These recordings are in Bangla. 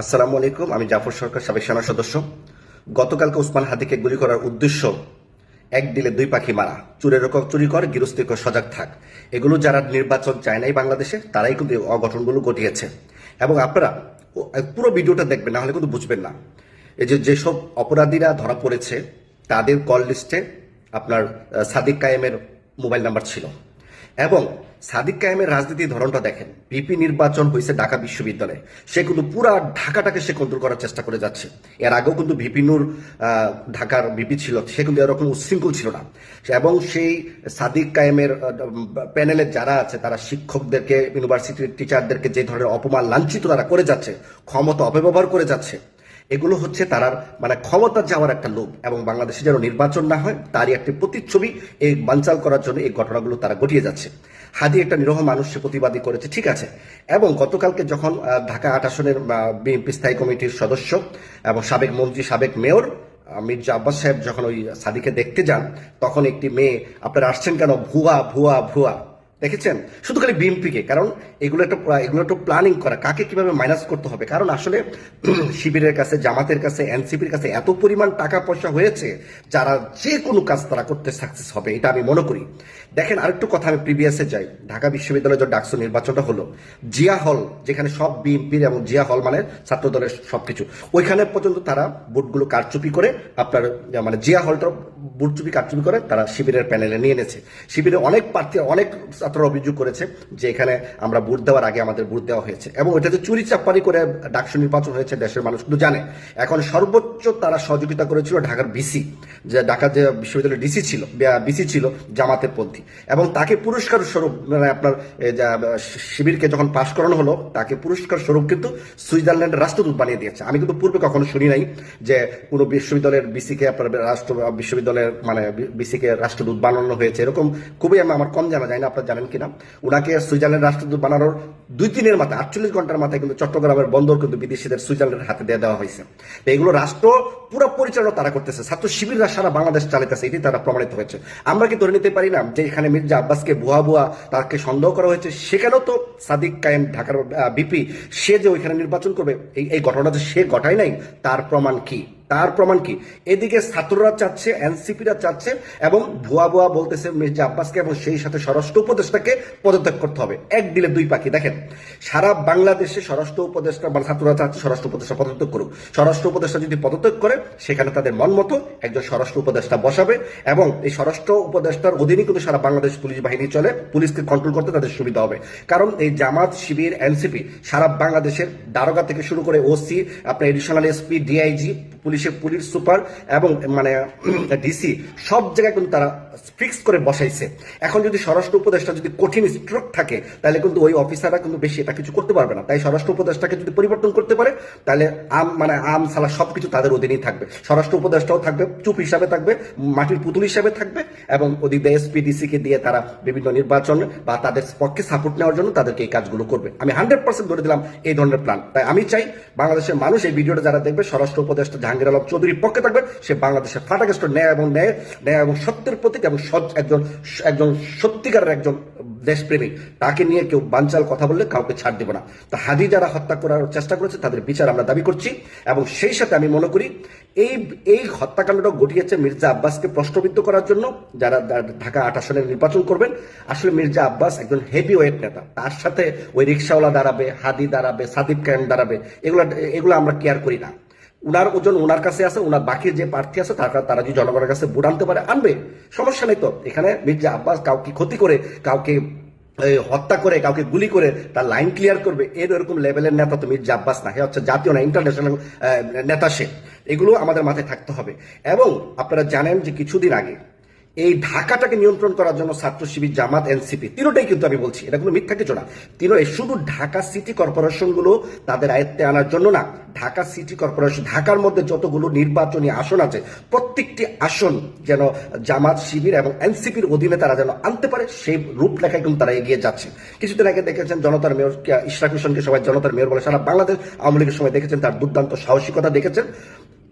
আসসালামু আলাইকুম আমি জাফর সরকার সাবেক সেনা সদস্য। গতকালকে উসমান হাদিকে গুলি করার উদ্দেশ্য, এক দিলে দুই পাখি মারা। চুরের রকম চুরি কর গৃহস্থিক সজাগ থাক। এগুলো যারা নির্বাচন চায় নাই বাংলাদেশে, তারাই কিন্তু অঘটনগুলো ঘটিয়েছে। এবং আপনারা পুরো ভিডিওটা দেখবেন না হলে কিন্তু বুঝবেন না। এই যে, যেসব অপরাধীরা ধরা পড়েছে, তাদের কল লিস্টে আপনার সাদিক কায়েমের মোবাইল নাম্বার ছিল। এবং সাদিক কায়েমের রাজনীতির ধরনটা দেখেন। পিপি নির্বাচন হয়েছে ঢাকা বিশ্ববিদ্যালয়ে। সে কিন্তু পুরা ঢাকাটাকে সে কন্ট্রোল করার চেষ্টা করে যাচ্ছে। এর আগেও কিন্তু ভিপিনুর ঢাকার ভিপি ছিল। সে কিন্তু এরকম উশৃঙ্খল ছিল না। এবং সেই সাদিক কায়েমের প্যানেলের যারা আছে, তারা শিক্ষকদেরকে ইউনিভার্সিটির টিচারদেরকে যে ধরনের অপমান লাঞ্ছিত তারা করে যাচ্ছে, ক্ষমতা অপব্যবহার করে যাচ্ছে, এগুলো হচ্ছে তারার মানে ক্ষমতা যাওয়ার একটা লোভ। এবং বাংলাদেশে যেন নির্বাচন না হয়, তারই একটি প্রতিচ্ছবি এই বানচাল করার জন্য এই ঘটনাগুলো তারা ঘটিয়ে যাচ্ছে। হাদি একটা নিরহ মানুষ প্রতিবাদী করেছে, ঠিক আছে। এবং গতকালকে যখন ঢাকা আট আসনের বিএনপি স্থায়ী কমিটির সদস্য এবং সাবেক মন্ত্রী, সাবেক মেয়র মির্জা আব্বাস সাহেব যখন ওই সাদিকে দেখতে যান, তখন একটি মেয়ে, আপনারা আসছেন কেন? ভুয়া ভুয়া ভুয়া। দেখেছেন? শুধু খালি বিএনপিকে কারণ এগুলো একটা, এগুলো একটু প্ল্যানিং করা, কাকে কীভাবে মাইনাস করতে হবে? কারণ আসলে শিবিরের কাছে, জামাতের কাছে এনসিপির কাছে এত পরিমাণ টাকা পয়সা হয়েছে, যারা যে কোনো কাজ তারা করতে সাকসেস হবে, এটা আমি মনে করি। দেখেন, আরেকটু কথা আমি প্রিভিয়াসে যাই। ঢাকা বিশ্ববিদ্যালয়ে যে ডাকসু নির্বাচনটা হলো, জিয়া হল, যেখানে সব বিএনপির এবং জিয়া হল মানে ছাত্র দলের সবকিছু, ওইখানে পর্যন্ত তারা বুটগুলো কারচুপি করে আপনার মানে জিয়া হলটা বুটচুপি কাটচুপি করে তারা শিবিরের প্যানেলে নিয়ে এনেছে। শিবিরে অনেক প্রার্থী, অনেক ছাত্ররা অভিযোগ করেছে যে এখানে আমরা বুট দেওয়ার আগে আমাদের বুট দেওয়া হয়েছে। এবং এটা এটাতে চুরি চাপ্পারি করে ডাকসু নির্বাচন হয়েছে দেশের মানুষ কিন্তু জানে। এখন সর্বোচ্চ তারা সহযোগিতা করেছিল ঢাকার বিসি যে ঢাকা যে বিশ্ববিদ্যালয়ের ডিসি ছিল বিসি ছিল জামাতের পন্থী। এবং তাকে পুরস্কার স্বরূপ মানে আপনার শিবিরকে যখন পাশ করানো হলো, তাকে পুরস্কার স্বরূপ কিন্তু সুইজারল্যান্ডের রাষ্ট্রদূত বানিয়ে দিয়েছে। আমি কিন্তু পূর্বে কখনো শুনি নাই যে কোনো বিশ্ববিদ্যালয়ের বিসিকে আপনার রাষ্ট্র, বিশ্ববিদ্যালয়ের মানে বিসিকে রাষ্ট্রদূত বানানো হয়েছে, এরকম খুবই আমি- আমার কম জানা যায় না, আপনার জানেন কিনা। ওনাকে সুইজারল্যান্ড রাষ্ট্রদূত বানানোর দুই দিনের মাথায়, আটচল্লিশ ঘণ্টার মাথায় কিন্তু চট্টগ্রামের বন্দর কিন্তু বিদেশিদের সুইজারল্যান্ডের হাতে দেওয়া হয়েছে। এগুলো রাষ্ট্র পুরো পরিচালনা তারা করতেছে। ছাত্র শিবিররা সারা বাংলাদেশ চালাইতেছে এটি তারা প্রমাণিত হয়েছে। আমরা কি ধরে নিতে পারি না যে এখানে মির্জা আব্বাসকে ভুয়া ভুয়া তাকে সন্দেহ করা হয়েছে? সেখানেও তো সাদিক কায়েম ঢাকার বিপি সে যে ওইখানে নির্বাচন করবে, এই এই ঘটনা যে সে ঘটায় নাই, তার প্রমাণ কি? তার প্রমাণ কি? এদিকে ছাত্ররা চাচ্ছে, এনসিপিরা চাচ্ছে এবং ভুয়া ভুয়া বলতেছে মির্জা আব্বাসকে এবং সেই সাথে স্বরাষ্ট্র উপদেষ্টাকে পদত্যাগ করতে হবে। এক দিলে দুই পাখি। দেখেন, সারা বাংলাদেশে স্বরাষ্ট্র উপদেষ্টা মানে ছাত্ররা চাচ্ছে স্বরাষ্ট্র উপদেষ্টা পদত্যাগ করুক। স্বরাষ্ট্র উপদেষ্টা যদি পদত্যাগ করে, সেখানে তাদের মন মতো একজন স্বরাষ্ট্র উপদেষ্টা বসাবে এবং এই স্বরাষ্ট্র উপদেষ্টার অধীনে কিন্তু সারা বাংলাদেশ পুলিশ বাহিনী চলে, পুলিশকে কন্ট্রোল করতে তাদের সুবিধা হবে। কারণ এই জামাত, শিবির, এনসিপি সারা বাংলাদেশের দারোগা থেকে শুরু করে ওসি, আপনার এডিশনাল এসপি ডিআইজি পুলিশের পুলিশ সুপার এবং মানে ডিসি, সব জায়গায় কিন্তু তারা ফিক্স করে বসাইছে। এখন যদি স্বরাষ্ট্র উপদেষ্টা যদি কঠিন স্ট্রোক থাকে, তাহলে কিন্তু ওই অফিসাররা কিন্তু বেশি এটা কিছু করতে পারবে না। তাই স্বরাষ্ট্র উপদেষ্টাকে যদি পরিবর্তন করতে পারে, তাহলে আম মানে আম, সালা সবকিছু তাদের অধীনেই থাকবে। স্বরাষ্ট্র উপদেষ্টাও থাকবে, চুপ হিসাবে থাকবে, মাটির পুতুল হিসাবে থাকবে এবং ওদিক দিয়ে এসপি ডিসি কে দিয়ে তারা বিভিন্ন নির্বাচন বা তাদের পক্ষে সাপোর্ট নেওয়ার জন্য তাদেরকে এই কাজগুলো করবে। আমি হান্ড্রেড পার্সেন্ট ধরে দিলাম এই ধরনের প্ল্যান তাই আমি চাই বাংলাদেশের মানুষ এই ভিডিওটা যারা দেখবে, স্বরাষ্ট্র উপদেষ্টা জাহাঙ্গীর আলম চৌধুরীর পক্ষে থাকবে। সে বাংলাদেশের ফাটাকেষ্ট ন্যায় এবং ন্যায় ন্যায় এবং সত্যের প্রতীক এবং একজন একজন সত্যিকারের একজন দেশপ্রেমী। তাকে নিয়ে কেউ বানচাল কথা বললে কাউকে ছাড় দেব না। তা হাদি যারা হত্যা করার চেষ্টা করেছে, তাদের বিচার আমরা দাবি করছি। এবং সেই সাথে আমি মনে করি, এই এই হত্যাকাণ্ডটা ঘটিয়েছে মির্জা আব্বাসকে প্রশ্নবিদ্ধ করার জন্য, যারা ঢাকা আট আসনের নির্বাচন করবেন। আসলে মির্জা আব্বাস একজন হেভি ওয়েট নেতা। তার সাথে ওই রিক্সাওয়ালা দাঁড়াবে, হাদি দাঁড়াবে, সাদিব কায়েম দাঁড়াবে। এগুলো এগুলো আমরা কেয়ার করি না। উনার ওজন ওনার কাছে আছে ওনার বাকি যে প্রার্থী আছে, তারা তারা যদি জনগণের কাছে ভোট আনতে পারে, আনবে। সমস্যা নেই তো। এখানে মির্জা আব্বাস কাউকে ক্ষতি করে, কাউকে হত্যা করে, কাউকে গুলি করে, তার লাইন ক্লিয়ার করবে, এর এরকম লেভেলের নেতা তো মির্জা আব্বাস না। হচ্ছে জাতীয় না, ইন্টারন্যাশনাল নেতা সে। এগুলো আমাদের মাথায় থাকতে হবে। এবং আপনারা জানেন যে কিছুদিন আগে এই ঢাকাটাকে নিয়ন্ত্রণ করার জন্য ছাত্র শিবির, জামাত, এনসিপি, তিনোটাই কিন্তু আমি বলছি। এটা কোনো মিথ্যা কিছু না। তিনো শুধু ঢাকা সিটি কর্পোরেশনগুলো তাদের আয়ত্তে আনার জন্য না। ঢাকা সিটি কর্পোরেশন, ঢাকার মধ্যে যতগুলো নির্বাচনী আসন আছে, প্রত্যেকটি আসন যেন জামাত শিবির এবং এনসিপির অধীনে তারা যেন আনতে পারে, সেই রূপরেখায় কিন্তু তারা এগিয়ে যাচ্ছে। কিছুদিন আগে দেখেছেন জনতার মেয়র ইশরাক হোসেনকে সবাই জনতার মেয়র বলে সারা বাংলাদেশ আওয়ামী লীগের সময় দেখেছেন, তার দুর্দান্ত সাহসিকতা দেখেছেন।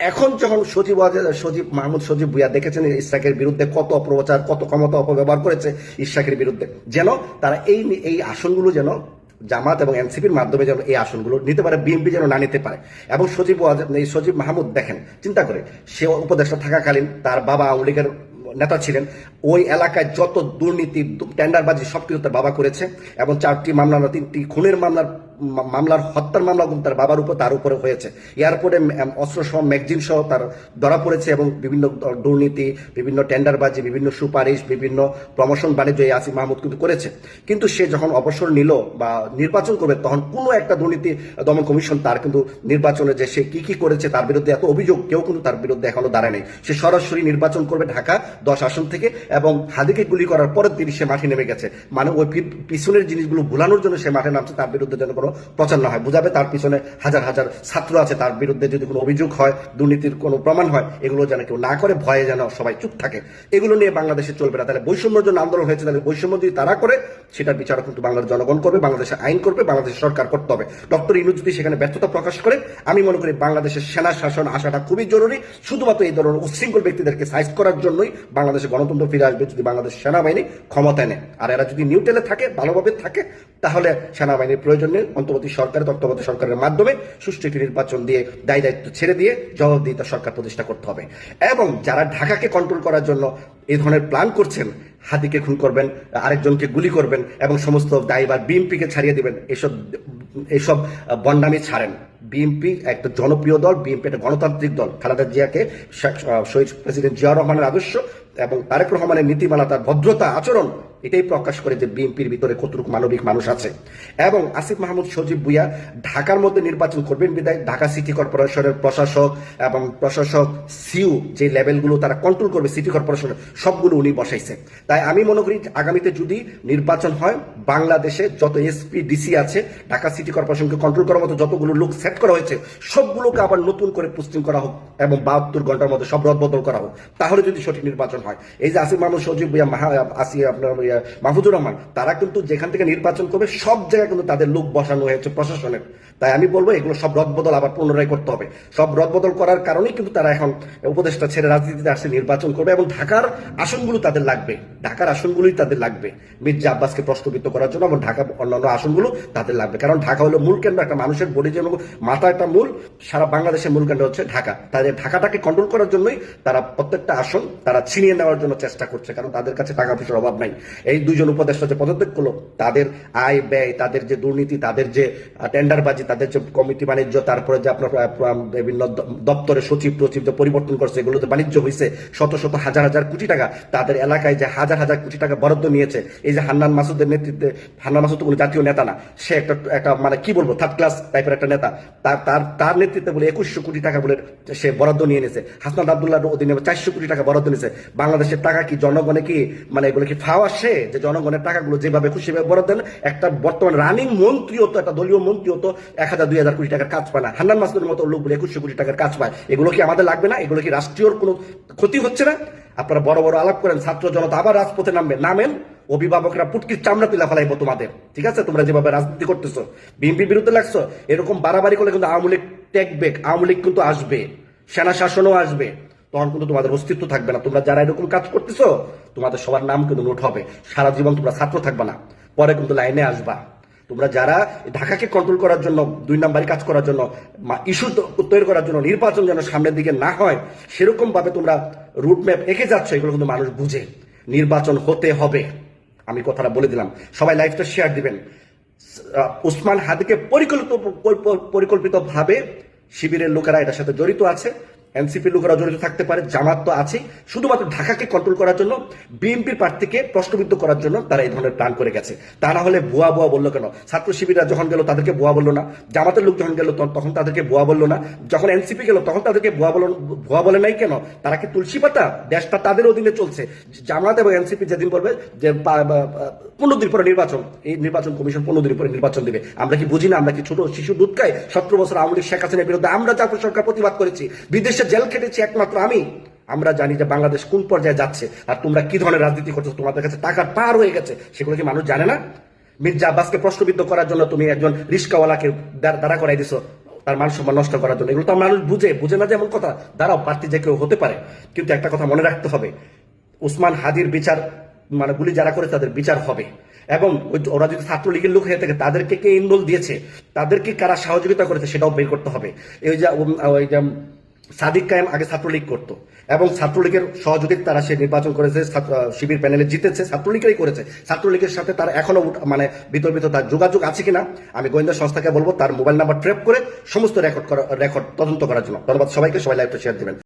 এখন যখন সচিব সজীব মাহমুদ সজীব ভুইয়া দেখেছেন ইশাকের বিরুদ্ধে কত অপপ্রচার, কত ক্ষমতা অপব্যবহার করেছে ইশাকের বিরুদ্ধে, যেন তারা এই এই আসনগুলো যেন জামাত এবং এনসিপির মাধ্যমে যেন এই আসনগুলো নিতে পারে, বিএনপি যেন না নিতে পারে। এবং সচিব এই সচিব মাহমুদ দেখেন, চিন্তা করে, সে উপদেষ্টা থাকাকালীন তার বাবা আওয়ামী লীগের নেতা ছিলেন, ওই এলাকায় যত দুর্নীতি, টেন্ডারবাজি সবকিছু তার বাবা করেছে এবং চারটি মামলা, তিনটি খুনের মামলার মামলার হত্যার মামলা তার বাবার উপর, তার উপরে হয়েছে। এয়ারপোর্টে ম- অস্ত্র সহ ম্যাগজিন সহ তার ধরা পড়েছে এবং বিভিন্ন দুর্নীতি, বিভিন্ন টেন্ডারবাজি, বিভিন্ন সুপারিশ, বিভিন্ন প্রমোশন বাণিজ্য এই আসিফ মাহমুদ কিন্তু করেছে। কিন্তু সে যখন অবসর নিল বা নির্বাচন করবে, তখন কোনো একটা দুর্নীতি দমন কমিশন তার কিন্তু নির্বাচনে যে সে কি কি করেছে তার বিরুদ্ধে এত অভিযোগ কেউ কিন্তু তার বিরুদ্ধে এখনও দাঁড়ায় নেই। সে সরাসরি নির্বাচন করবে ঢাকা দশ আসন থেকে এবং হাদিকে গুলি করার পরের দিনই সে মাঠে নেমে গেছে। মানে ওই পিছনের জিনিসগুলো ভুলানোর জন্য সে মাঠে নামছে, তার বিরুদ্ধে যেন কোনো প্রচার না হয়। বুঝাবে তার পিছনে হাজার হাজার ছাত্র আছে, তার বিরুদ্ধে যদি কোনো অভিযোগ হয়, দুর্নীতির কোনো প্রমাণ হয়, এগুলো যেন কেউ না করে, ভয়ে যেন সবাই চুপ থাকে। এগুলো নিয়ে বাংলাদেশে চলবে না। তাহলে বৈষম্যের জন্য আন্দোলন হয়েছে, তাহলে বৈষম্য যদি তারা করে, সেটার বিচারক কিন্তু বাংলার জনগণ করবে, বাংলাদেশে আইন করবে, বাংলাদেশ সরকার করতে হবে। ডক্টর ইনু যদি সেখানে ব্যর্থতা প্রকাশ করে, আমি মনে করি বাংলাদেশের সেনা শাসন আসাটা খুবই জরুরি। শুধুমাত্র এই ধরনের উচ্ছৃঙ্খল ব্যক্তিদেরকে সাইজ করার জন্যই বাংলাদেশে গণতন্ত্র ফিরে আসবে যদি বাংলাদেশ সেনাবাহিনী ক্ষমতায় নেয়। আর এরা যদি নিউটেলে থাকে, ভালোভাবে থাকে, তাহলে সেনাবাহিনীর প্রয়োজন নেই। অন্তর্বর্তী সরকারের তত্ত্বাবধায়ক সরকারের মাধ্যমে সুষ্ঠু একটি নির্বাচন দিয়ে দায়ী দায়িত্ব ছেড়ে দিয়ে জবাবদিহিতা সরকার প্রতিষ্ঠা করতে হবে। এবং যারা ঢাকাকে কন্ট্রোল করার জন্য এই ধরনের প্ল্যান করছেন, হাতিকে খুন করবেন, আরেকজনকে গুলি করবেন এবং সমস্ত দায়ীবার বিএনপিকে ছাড়িয়ে দিবেন, এসব এসব বন্ডামি ছাড়েন। বিএনপি একটা জনপ্রিয় দল বিএনপি একটা গণতান্ত্রিক দল। খালেদা জিয়াকে শহীদ প্রেসিডেন্ট জিয়া রহমানের আদর্শ এবং তারেক রহমানের নীতিমালা, তার ভদ্রতা, আচরণ, এটাই প্রকাশ করে যে বিএনপির ভিতরে কতটুকু মানবিক মানুষ আছে। এবং আসিফ মাহমুদ, সজীব ভুইয়া ঢাকার মধ্যে নির্বাচন করবেন বিদায়। ঢাকা সিটি কর্পোরেশনের প্রশাসক এবং প্রশাসক সিউ যে লেভেলগুলো তারা কন্ট্রোল করবে, সিটি কর্পোরেশনের সবগুলো উনি বসাইছে। তাই আমি মনে করি আগামীতে যদি নির্বাচন হয়, বাংলাদেশে যত এসপি, ডিসি আছে, ঢাকা সিটি কর্পোরেশনকে কন্ট্রোল করার মতো যতগুলো লোক সেট করা হয়েছে, সবগুলোকে আবার নতুন করে পোস্টিং করা হোক এবং বাহাত্তর ঘণ্টার মধ্যে সব রদবদল করা হোক। তাহলে যদি সঠিক নির্বাচন হয় এই যে আসিফ মাহমুদ সজীব আসি, আপনার মাহফুজুর রহমান, তারা কিন্তু যেখান থেকে নির্বাচন করবে, সব জায়গায় কিন্তু তাদের লোক বসানো হয়েছে প্রশাসনের। তাই আমি বলব, এগুলো সব রদবদল আবার পুনরায় করতে হবে। সব রদবদল করার কারণেই কিন্তু তারা এখন উপদেষ্টা ছেড়ে রাজনীতিতে আসছে নির্বাচন করবে এবং ঢাকার আসনগুলো তাদের লাগবে। ঢাকার আসনগুলোই তাদের লাগবে। মির্জা আব্বাসকে প্রশ্নবিদ্ধ করার জন্য এবং ঢাকা অন্যান্য আসনগুলো তাদের লাগবে। কারণ ঢাকা হলো মূল কেন্দ্র, একটা মানুষের বডি যেমন মাথা একটা মূল, সারা বাংলাদেশের মূল কেন্দ্র হচ্ছে ঢাকা। তাদের ঢাকাটাকে কন্ট্রোল করার জন্যই তারা প্রত্যেকটা আসন তারা ছিনিয়ে নেওয়ার জন্য চেষ্টা করছে, কারণ তাদের কাছে টাকা পয়সার অভাব নাই। এই দুইজন উপদেষ্টা যে পদত্যাগ করল, তাদের আয় ব্যয়, তাদের যে দুর্নীতি, তাদের যে টেন্ডারবাজি, তাদের যে কমিটি বাণিজ্য, তারপরে যে আপনার বিভিন্ন দপ্তরে সচিব টচিব যে পরিবর্তন করছে এগুলোতে বাণিজ্য হয়েছে শত শত হাজার হাজার কোটি টাকা তাদের এলাকায় যে হাজার হাজার কোটি টাকা বরাদ্দ নিয়েছে, এই যে হান্নান মাসুদের নেতৃত্বে, হান্নান মাসুদ কোনো জাতীয় নেতা না, সে একটা একটা মানে কি বলব থার্ড ক্লাস টাইপের একটা নেতা, তার তার নেতৃত্বে বলে একুশশো কোটি টাকা বলে সে বরাদ্দ নিয়ে নিয়েছে হাসনাত আবদুল্লাহর অধীনে চারশো কোটি টাকা বরাদ্দ নিয়েছে বাংলাদেশের টাকা কি জনগণে কি মানে এগুলো কি ফাওয়া সে যে জনগণের টাকাগুলো যেভাবে খুশি ভাবে বরাদ্দ দেন, একটা বর্তমান রানিং মন্ত্রী হতো একটা দলীয় মন্ত্রী হতো এক হাজার, দুই হাজার কোটি টাকার কাজ পায় না। হান্নান মাসুদের মতো লোকগুলো একুশশো কোটি টাকার কাজ পায়। এগুলো কি আমাদের লাগবে না? এগুলো কি রাষ্ট্রীয় কোনো ক্ষতি হচ্ছে না? আপনারা বড় বড় আলাপ করেন, ছাত্র জনতা আবার রাজপথে নামবে। নামেন, অভিভাবকরা পুটকির চামড়া তুলা ফেলাইবো তোমাদের। ঠিক আছে? তোমরা যেভাবে রাজনীতি করতেছো, বিএনপির বিরুদ্ধে লাগছো, এরকম বাড়াবাড়ি করলে কিন্তু আওয়ামী লীগ টেকবে, আওয়ামী লীগ কিন্তু আসবে, সেনা শাসনও আসবে। তখন কিন্তু তোমাদের অস্তিত্ব থাকবে না। তোমরা যারা এরকম কাজ করতেছো, তোমাদের সবার নাম কিন্তু নোট হবে। সারা জীবন তোমরা ছাত্র থাকবে না। পরে কিন্তু লাইনে আসবা। তোমরা যারা ঢাকাকে কন্ট্রোল করার জন্য, দুই নাম্বারই কাজ করার জন্য ইস্যু তৈরি করার জন্য, নির্বাচন যেন সামনের দিকে না হয় সেরকম ভাবে তোমরা রুটম্যাপ এঁকে যাচ্ছ, এগুলো কিন্তু মানুষ বুঝে। নির্বাচন হতে হবে। আমি কথাটা বলে দিলাম। সবাই লাইফটা শেয়ার দিবেন। উসমান হাদিকে পরিকল্পিত পরিকল্পিত ভাবে শিবিরের লোকেরা এটার সাথে জড়িত আছে। এনসিপির লোকেরা জড়িত থাকতে পারে, জামাত তো আছে শুধুমাত্র ঢাকাকে কন্ট্রোল করার জন্য, বিএনপির প্রার্থীকে প্রশ্নবিদ্ধ করার জন্য তারা এই ধরনের প্ল্যান করে গেছে। তা না হলে ভুয়া ভুয়া বলল কেন? ছাত্র শিবিররা যখন গেল তাদেরকে ভুয়া বলল না। জামাতের লোক যখন গেল তখন- তাদেরকে ভুয়া বলল না। যখন এনসিপি গেল তখন তাদেরকে ভুয়া বলো ভুয়া বলে নাই কেন? তারা কি তুলসী পাতা? দেশটা তাদের অধীনে চলছে। জামাত এবং এনসিপি যেদিন বলবে যে পনেরো দিন পরে নির্বাচন। এই নির্বাচন কমিশন পনেরো দিন পরে নির্বাচন দিবে। আমরা কি বুঝি না? আমরা কি ছোট শিশু দুধ খাই? সতেরো বছর আওয়ামী লীগ শেখ হাসিনার বিরুদ্ধে আমরা জাতীয় সরকার প্রতিবাদ করেছি। বিদেশে জেল খেটেছি একমাত্র আমি। আমরা জানি যে বাংলাদেশ কোন পর্যায়ে যাচ্ছে আর তোমরা কি ধরনের রাজনীতি করছ, তোমাদের কাছে টাকার পার হয়ে গেছে, সেগুলো কি মানুষ জানে না? মির্জা আব্বাসকে প্রশ্নবিদ্ধ করার জন্য তুমি একজন রিস্কাওয়ালাকে দাঁড়া করাই দিছো, তার মান সম্মান নষ্ট করার জন্য। এগুলো তো মানুষ বুঝে বুঝে না যে এমন কথা। দাঁড়াও, প্রার্থী যে কেউ হতে পারে। কিন্তু একটা কথা মনে রাখতে হবে, উসমান হাদির বিচার মানে গুলি যারা করে তাদের বিচার হবে। এবং ওরা যদি ছাত্রলীগের লোক হয়ে থাকে, তাদেরকে কে ইনরোল দিয়েছে? তাদেরকে কারা সহযোগিতা করেছে, সেটাও বের করতে হবে। এই যে ওই যে সাদিক কায়েম আগে ছাত্রলীগ করতো। এবং ছাত্রলীগের সহযোগিতা তারা সে নির্বাচন করেছে শিবির প্যানেলে জিতেছে, ছাত্রলীগেরই করেছে। ছাত্রলীগের সাথে তার এখনও মানে বিতর্কিত তার যোগাযোগ আছে কিনা, আমি গোয়েন্দা সংস্থাকে বলব, তার মোবাইল নাম্বার ট্রেপ করে সমস্ত রেকর্ড করা রেকর্ড তদন্ত করার জন্য। ধন্যবাদ সবাইকে, সবাই লাইভটা শেয়ার দিবেন।